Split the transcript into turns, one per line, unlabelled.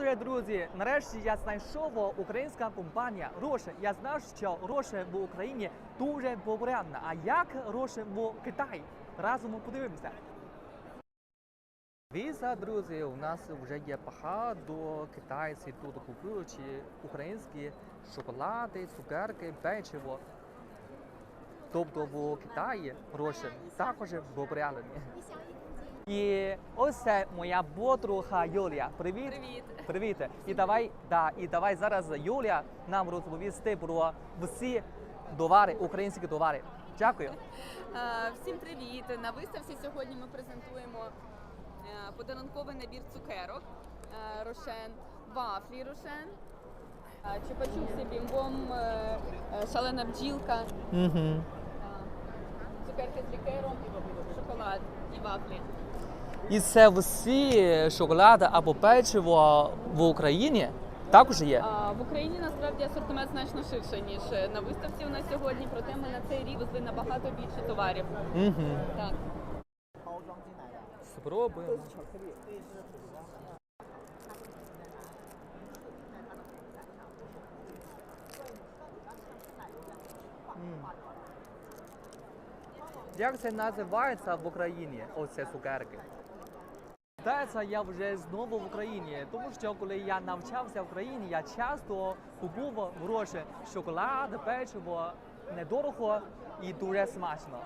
Добре, друзі, нарешті я знайшов українська компанія Роше. Я знав, що Роше в Україні дуже популярна. А як Роше в Китаї? Разом подивимося. Віза, друзі, у нас вже є багато китайців тут купуючи українські шоколади, цукерки, печиво. Тобто в Китаї Роше також популярні. І ось це моя подруга Юлія. Привіт.
Привіт.
Привіт. І давай, да, і давай зараз Юлія нам розповісти про всі товари, українські товари. Дякую.
Е, Всім привіт! На виставці сьогодні ми презентуємо е, подарунковий набір цукерок е, Рошен, вафлі Рошен, е, чупа-чупси, бімбом, е, е, шалена бджілка,
Угу.
е, цукерки з лікером, шоколад і вафлі.
І це всі шоколади або печиво в Україні також є.
А, В Україні насправді асортимент значно ширше, ніж е, на виставці у нас сьогодні, проте ми на цей рік везли набагато більше товарів.
Угу.
Так.
Спробуємо. Як це називається в Україні? Оце цукерки. Здається, я вже знову в Україні, тому що коли я навчався в Україні, я часто купував гроші шоколад, печиво, недорого і дуже смачно.